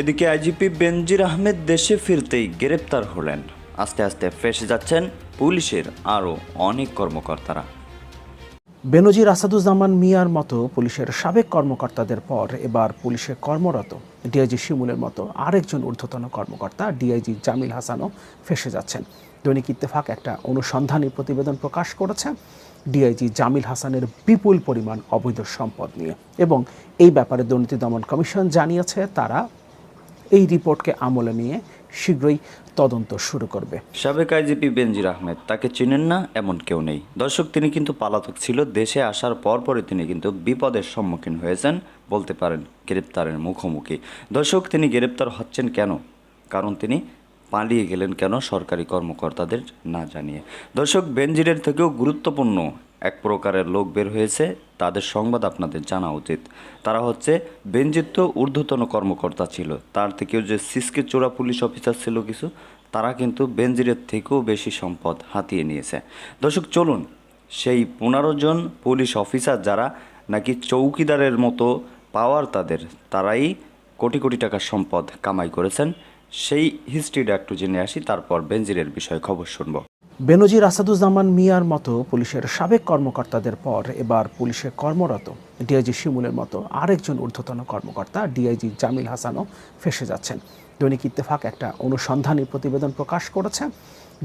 এদিকে আইজিপি বেনজির আহমেদ দেশে ফিরতেই গ্রেপ্তার হলেন। আস্তে আস্তে ফেসে যাচ্ছেন পুলিশের আরও অনেক কর্মকর্তারা। বেনজির আসাদুজ্জামান মিয়ার মতো পুলিশের সাবেক কর্মকর্তাদের পর এবার পুলিশে কর্মরত ডিআইজি শিমুলের মতো আরেকজন ঊর্ধ্বতন কর্মকর্তা ডিআইজি জামিল হাসানও ফেসে যাচ্ছেন। দৈনিক ইত্তেফাক একটা অনুসন্ধানী প্রতিবেদন প্রকাশ করেছে ডিআইজি জামিল হাসানের বিপুল পরিমাণ অবৈধ সম্পদ নিয়ে এবং এই ব্যাপারে দুর্নীতি দমন কমিশন জানিয়েছে তারা এই রিপোর্টকে আমলে নিয়ে শীঘ্রই তদন্ত শুরু করবে। সাবেক আইজিপি বেনজির আহমেদ, তাকে চিনেন না এমন কেউ নেই। দর্শক, তিনি কিন্তু পালাতক ছিল, দেশে আসার পরপরই তিনি কিন্তু বিপদের সম্মুখীন হয়েছেন বলতে পারেন গ্রেপ্তারের মুখোমুখি। দর্শক, তিনি গ্রেপ্তার হচ্ছেন কেন? কারণ তিনি পালিয়ে গেলেন কেন সরকারি কর্মকর্তাদের না জানিয়ে। দর্শক, বেনজিরের থেকেও গুরুত্বপূর্ণ এক প্রকারের লোক বের হয়েছে, তাদের সংবাদ আপনাদের জানা উচিত। তারা হচ্ছে বেনজির তো ঊর্ধ্বতন কর্মকর্তা ছিল। তার থেকেও যে সিসকে চোরা পুলিশ অফিসার ছিল কিছু, তারা কিন্তু বেনজিরের থেকেও বেশি সম্পদ হাতিয়ে নিয়েছে। দর্শক, চলুন সেই পনেরো জন পুলিশ অফিসার যারা নাকি চৌকিদারের মতো পাওয়ার তাদের, তারাই কোটি কোটি টাকার সম্পদ কামাই করেছেন। সেই হিস্ট্রিটা একটু জেনে আসি, তারপর বেনজিরের বিষয়ে খবর শুনব। বেনজির আসাদুজ্জামান মিয়ার মতো পুলিশের সাবেক কর্মকর্তাদের পর এবার পুলিশে কর্মরত। ডিআইজি শিমুলের মতো আরেকজন ঊর্ধ্বতন কর্মকর্তা ডিআইজি জামিল হাসানও ফেসে যাচ্ছেন। দৈনিক ইত্তেফাক একটা অনুসন্ধানী প্রতিবেদন প্রকাশ করেছে।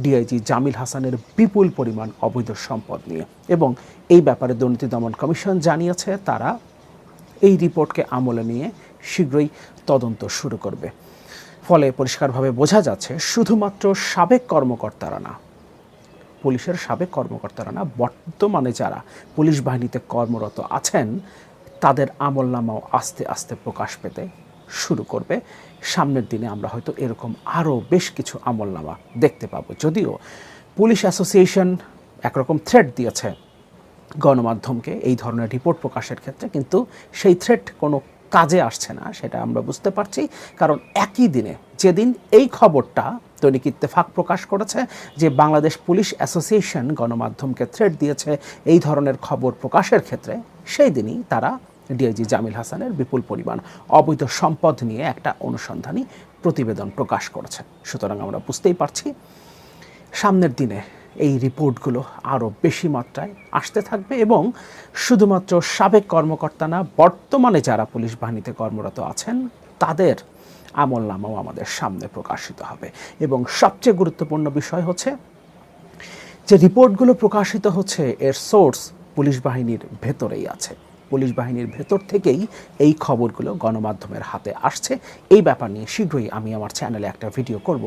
ডিআইজি জামিল হাসানের বিপুল পরিমাণ অবৈধ সম্পদ নিয়ে এবং এই ব্যাপারে দুর্নীতি দমন কমিশন জানিয়েছে, তারা এই রিপোর্টকে আমলে নিয়ে শীঘ্রই তদন্ত শুরু করবে। ফলে পরিষ্কারভাবে বোঝা যাচ্ছে, শুধুমাত্র সাবেক কর্মকর্তারা না পুলিশের সাবেক কর্মকর্তারা না, বর্তমানে যারা পুলিশ বাহিনীতে কর্মরত আছেন, তাদের আমলনামাও আস্তে আস্তে প্রকাশ পেতে শুরু করবে। সামনের দিনে আমরা হয়তো এরকম আরও বেশ কিছু আমলনামা দেখতে পাবো। যদিও পুলিশ অ্যাসোসিয়েশন একরকম থ্রেট দিয়েছে গণমাধ্যমকে এই ধরনের রিপোর্ট প্রকাশের ক্ষেত্রে, কিন্তু সেই থ্রেট কোনো কাজে আসছে না, সেটা আমরা বুঝতে পারছি। কারণ একই দিনে যেদিন এই খবরটা দৈনিক ইত্তেফাক প্রকাশ করেছে যে বাংলাদেশ পুলিশ অ্যাসোসিয়েশন গণমাধ্যমকে থ্রেট দিয়েছে। এই ধরনের খবর প্রকাশের ক্ষেত্রে সেই দিনই তারা ডিআইজি জামিল হাসানের বিপুল পরিমাণ অবৈধ সম্পদ নিয়ে একটা অনুসন্ধানী প্রতিবেদন প্রকাশ করেছে। সুতরাং আমরা বুঝতেই পারছি, সামনের দিনে এই রিপোর্টগুলো আরও বেশি মাত্রায় আসতে থাকবে এবং শুধুমাত্র সাবেক কর্মকর্তা না, বর্তমানে যারা পুলিশ বাহিনীতে কর্মরত আছেন, তাদের আমল নামাও আমাদের সামনে প্রকাশিত হবে। এবং সবচেয়ে গুরুত্বপূর্ণ বিষয় হচ্ছে যে রিপোর্টগুলো প্রকাশিত হচ্ছে, এর সোর্স পুলিশ বাহিনীর ভেতরেই আছে। পুলিশ বাহিনীর ভেতর থেকেই এই খবরগুলো গণমাধ্যমের হাতে আসছে। এই ব্যাপার নিয়ে শীঘ্রই আমি আমার চ্যানেলে একটা ভিডিও করব।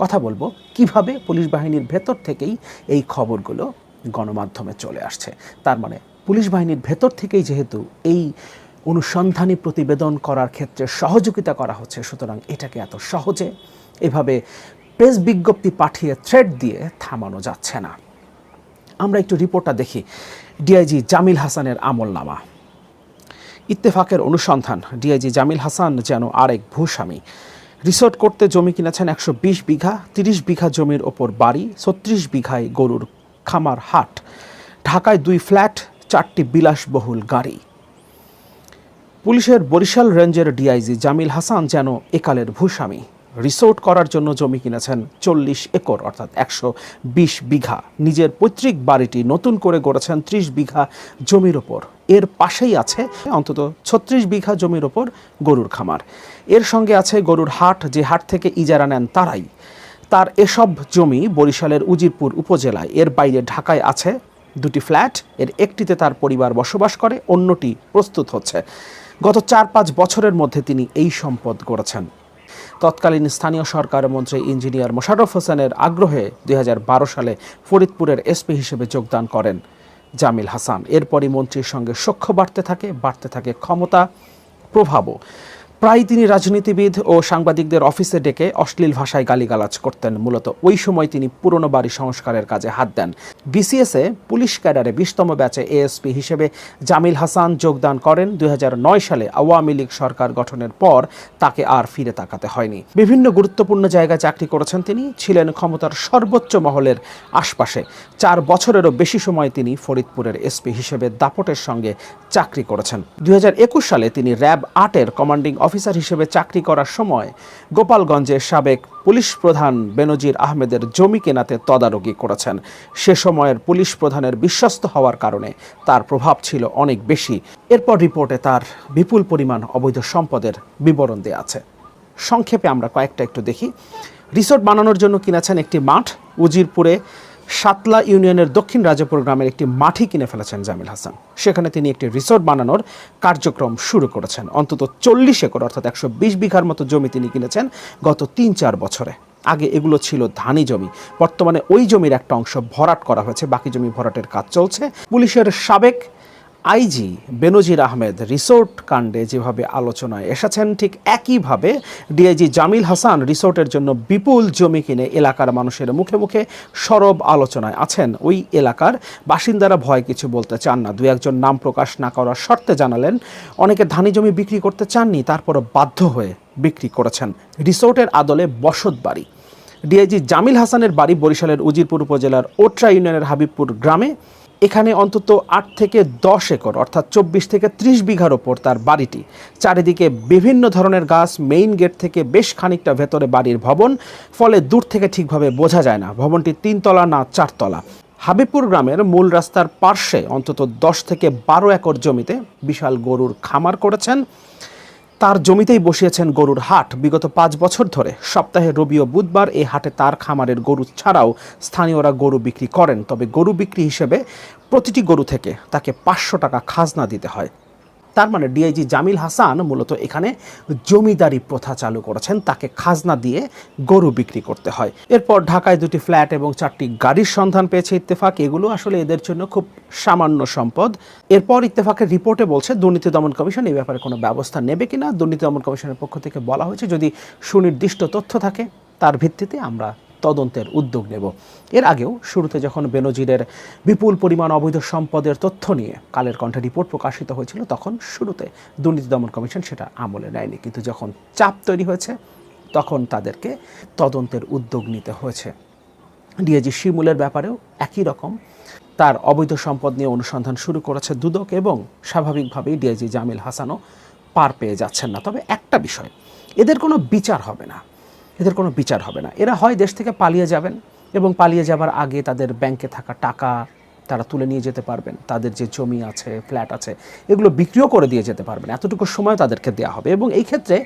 কথা বলব, কীভাবে পুলিশ বাহিনীর ভেতর থেকেই এই খবরগুলো গণমাধ্যমে চলে আসছে। তার মানে পুলিশ বাহিনীর ভেতর থেকেই যেহেতু এই অনুসন্ধানী প্রতিবেদন করার ক্ষেত্রে সহযোগিতা করা হচ্ছে। সুতরাং এটাকে এত সহজে এভাবে প্রেস বিজ্ঞপ্তি পাঠিয়ে থ্রেড দিয়ে থামানো যাচ্ছে না। আমরা একটু রিপোর্টটা দেখি। ডিআইজি জামিল হাসানের আমলনামা। ইত্তেফাকের অনুসন্ধান। ডিআইজি জামিল হাসান যেন আরেক ভূস্বামী। রিসোর্ট করতে জমি কিনেছেন একশো বিশ বিঘা, তিরিশ বিঘা জমির ওপর বাড়ি, ছত্রিশ বিঘায় গরুর খামার, হাট। ঢাকায় দুই ফ্ল্যাট, চারটি বিলাসবহুল গাড়ি। পুলিশের বরিশাল রেঞ্জের ডিআইজি জামিল হাসান যেন একালের ভূস্বামী। রিসোর্ট করার জন্য জমি কিনেছেন চল্লিশ একর, অর্থাৎ একশো বিশ বিঘা। নিজের পৈতৃক বাড়িটি নতুন করে গড়েছেন ত্রিশ বিঘা জমির ওপর। এর পাশেই আছে অন্তত ছত্রিশ বিঘা জমির ওপর গরুর খামার। এর সঙ্গে আছে গরুর হাট, যে হাট থেকে ইজারা নেন তারাই। তার এসব জমি বরিশালের উজিরপুর উপজেলায়। এর বাইরে ঢাকায় আছে দুটি ফ্ল্যাট, এর একটিতে তার পরিবার বসবাস করে, অন্যটি প্রস্তুত হচ্ছে। গত চার পাঁচ বছরের মধ্যে তিনি এই সম্পদ গড়েছেন। তৎকালীন স্থানীয় সরকার মন্ত্রী ইঞ্জিনিয়ার মোশাররফ হোসেনের আগ্রহে দুই হাজার বারো সালে ফরিদপুরের এসপি হিসেবে যোগদান করেন জামিল হাসান। এরপরই মন্ত্রীর সঙ্গে সখ্য বাড়তে থাকে বাড়তে থাকে ক্ষমতা, প্রভাবও। প্রায় তিনি রাজনীতিবিদ ও সাংবাদিকদের অফিসে ডেকে অশ্লীল ভাষায় গালিগালাজ করতেন। মূলত ওই সময় তিনি পুরনো বাড়ি সংস্কারের কাজে হাত দেন। বিসিএসে পুলিশ ক্যাডারে বিশতম ব্যাচে এএসপি হিসেবে জামিল হাসান যোগদান করেন। দুই হাজার নয় সালে আওয়ামী লীগ সরকার গঠনের পর তাকে আর ফিরে তাকাতে হয়নি। বিভিন্ন গুরুত্বপূর্ণ জায়গায় চাকরি করেছেন তিনি। ছিলেন ক্ষমতার সর্বোচ্চ মহলের আশপাশে। চার বছরেরও বেশি সময় তিনি ফরিদপুরের এসপি হিসেবে দাপটের সঙ্গে চাকরি করেছেন। দুই হাজার একুশ সালে তিনি র্যাব আটের কমান্ডিং অফিসার হিসেবে চাকরি করার সময় গোপালগঞ্জের সাবেক পুলিশ প্রধান বেনজির আহমেদের জমি কেনাতে তদারকি করেছেন। সে সময়ের পুলিশ প্রধানের বিশ্বস্ত হওয়ার কারণে তার প্রভাব ছিল অনেক বেশি। এরপর রিপোর্টে তার বিপুল পরিমাণ অবৈধ সম্পদের বিবরণ দেওয়া আছে। সংক্ষেপে আমরা কয়েকটা একটু দেখি। রিসোর্ট বানানোর জন্য কিনেছেন একটি মাঠ, উজিরপুরে সাতলা ইউনিয়নের দক্ষিণ রাজাপুর গ্রামের একটি মাঠে কিনে ফেলেছেন জামিল হাসান। সেখানে তিনি একটি রিসোর্ট বানানোর কার্যক্রম শুরু করেছেন। অন্তত চল্লিশ একর, অর্থাৎ একশো বিশ বিঘার মতো জমি তিনি কিনেছেন গত তিন চার বছরে। আগে এগুলো ছিল ধানি জমি। বর্তমানে ওই জমির একটা অংশ ভরাট করা হয়েছে, বাকি জমি ভরাটের কাজ চলছে। পুলিশের সাবেক আইজি বেনজির আহমেদ রিসোর্ট কাণ্ডে যেভাবে আলোচনায় এসেছেন, ঠিক একইভাবে ডিআইজি জামিল হাসান রিসোর্টের জন্য বিপুল জমি কিনে এলাকার মানুষের মুখে মুখে সরব আলোচনায় আছেন। ওই এলাকার বাসিন্দারা ভয় কিছু বলতে চান না। দু একজন নাম প্রকাশ না করার শর্তে জানালেন, অনেকে ধানি জমি বিক্রি করতে চাননি, তারপরও বাধ্য হয়ে বিক্রি করেছেন। রিসোর্টের আদলে বসত বাড়ি। ডিআইজি জামিল হাসানের বাড়ি বরিশালের উজিরপুর উপজেলার ওট্রা ইউনিয়নের হাবিবপুর গ্রামে এখানে অন্তত আট থেকে দশ একর, অর্থাৎ চব্বিশ থেকে ত্রিশ বিঘার ওপর তার বাড়িটি। চারিদিকে বিভিন্ন ধরনের গাছ মেইন গেট থেকে বেশ খানিকটা ভেতরে বাড়ির ভবন, ফলে দূর থেকে ঠিকভাবে বোঝা যায় না। ভবনটি তিনতলা না চারতলা। হাবিবপুর গ্রামের মূল রাস্তার পার্শ্বে অন্তত দশ থেকে বারো একর জমিতে বিশাল গরুর খামার করেছেন। তার জমিতেই বসিয়েছেন গরুর হাট। বিগত পাঁচ বছর ধরে সপ্তাহে রবি ও বুধবার এই হাটে তার খামারের গরু ছাড়াও স্থানীয়রা গরু বিক্রি করেন। তবে গরু বিক্রি হিসেবে প্রতিটি গরু থেকে তাকে পাঁচশো টাকা খাজনা দিতে হয়। তার মানে ডিআইজি জামিল হাসান মূলত এখানে জমিদারি প্রথা চালু করেছেন, তাকে খাজনা দিয়ে গরু বিক্রি করতে হয়। এরপর ঢাকায় দুটি ফ্ল্যাট এবং চারটি গাড়ির সন্ধান পেয়েছে ইত্তেফাক। এগুলো আসলে এদের জন্য খুব সামান্য সম্পদ। এরপর ইত্তেফাকের রিপোর্টে বলছে, দুর্নীতি দমন কমিশন এই ব্যাপারে কোনো ব্যবস্থা নেবে কিনা? দুর্নীতি দমন কমিশনের পক্ষ থেকে বলা হয়েছে, যদি সুনির্দিষ্ট তথ্য থাকে, তার ভিত্তিতে আমরা তদন্তের উদ্যোগ নেব। এর আগেও শুরুতে যখন বেনজিরের বিপুল পরিমাণ অবৈধ সম্পদের তথ্য নিয়ে কালের কণ্ঠে রিপোর্ট প্রকাশিত হয়েছিল, তখন শুরুতে দুর্নীতি দমন কমিশন সেটা আমলে নেয়নি। কিন্তু যখন চাপ তৈরি হয়েছে, তখন তাদেরকে তদন্তের উদ্যোগ নিতে হয়েছে। ডিএজি শিমুলের ব্যাপারেও একই রকম। তার অবৈধ সম্পদ নিয়ে অনুসন্ধান শুরু করেছে দুদক এবং স্বাভাবিকভাবেই ডিআইজি জামিল হাসানও পার পেয়ে যাচ্ছেন না। তবে একটা বিষয়, এদের কোনো বিচার হবে না। এদের কোনো বিচার হবে না। এরা হয় দেশ থেকে পালিয়ে যাবেন এবং পালিয়ে যাবার আগে তাদের ব্যাংকে থাকা টাকা তারা তুলে নিয়ে যেতে পারবেন। তাদের যে জমি আছে, ফ্ল্যাট আছে, এগুলো বিক্রিও করে দিয়ে যেতে পারবেন। এতটুকু সময় তাদেরকে দেওয়া হবে এবং এই ক্ষেত্রে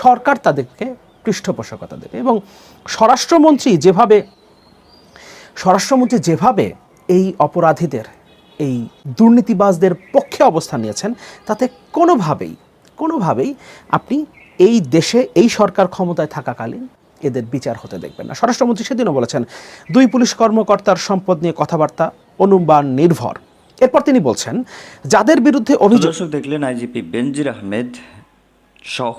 সরকার তাদেরকে পৃষ্ঠপোষকতা দেবে এবং স্বরাষ্ট্রমন্ত্রী যেভাবে স্বরাষ্ট্রমন্ত্রী যেভাবে এই অপরাধীদের, এই দুর্নীতিবাজদের পক্ষে অবস্থান নিয়েছেন, তাতে কোনোভাবেই কোনোভাবেই আপনি এই দেশে এই সরকার ক্ষমতায় থাকাকালীন এদের বিচার হতে দেখবেন না। স্বরাষ্ট্রমন্ত্রী সেদিনও বলেছেন দুই পুলিশ কর্মকর্তার সম্পদ নিয়ে কথাবার্তা অনুমান নির্ভর। এরপর তিনি বলছেন যাদের বিরুদ্ধে অভিযোগ দেখলেন আইজিপি বেনজির আহমেদ সহ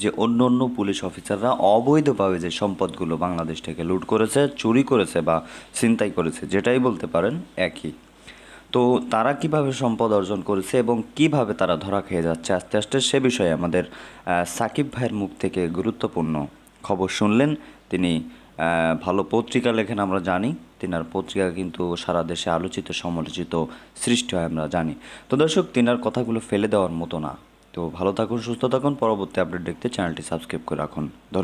যে অন্য অন্য পুলিশ অফিসাররা অবৈধভাবে যে সম্পদগুলো বাংলাদেশ থেকে লুট করেছে চুরি করেছে বা ছিনতাই করেছে যেটাই বলতে পারেন একই। তো তারা কীভাবে সম্পদ অর্জন করেছে এবং কীভাবে তারা ধরা খেয়ে যাচ্ছে? আস্তে আস্তে সে বিষয়ে আমাদের সাকিব ভাইয়ের মুখ থেকে গুরুত্বপূর্ণ খবর শুনলেন। তিনি ভালো পত্রিকা লেখেন, আমরা জানি। তিনার পত্রিকা কিন্তু সারা দেশে আলোচিত, সমালোচিত, সৃষ্টি হয় আমরা জানি। তো দর্শক, তিনার কথাগুলো ফেলে দেওয়ার মতো না। তো ভালো থাকুন, সুস্থ থাকুন। পরবর্তী আপডেট দেখতে চ্যানেলটি সাবস্ক্রাইব করে রাখুন। ধন্যবাদ।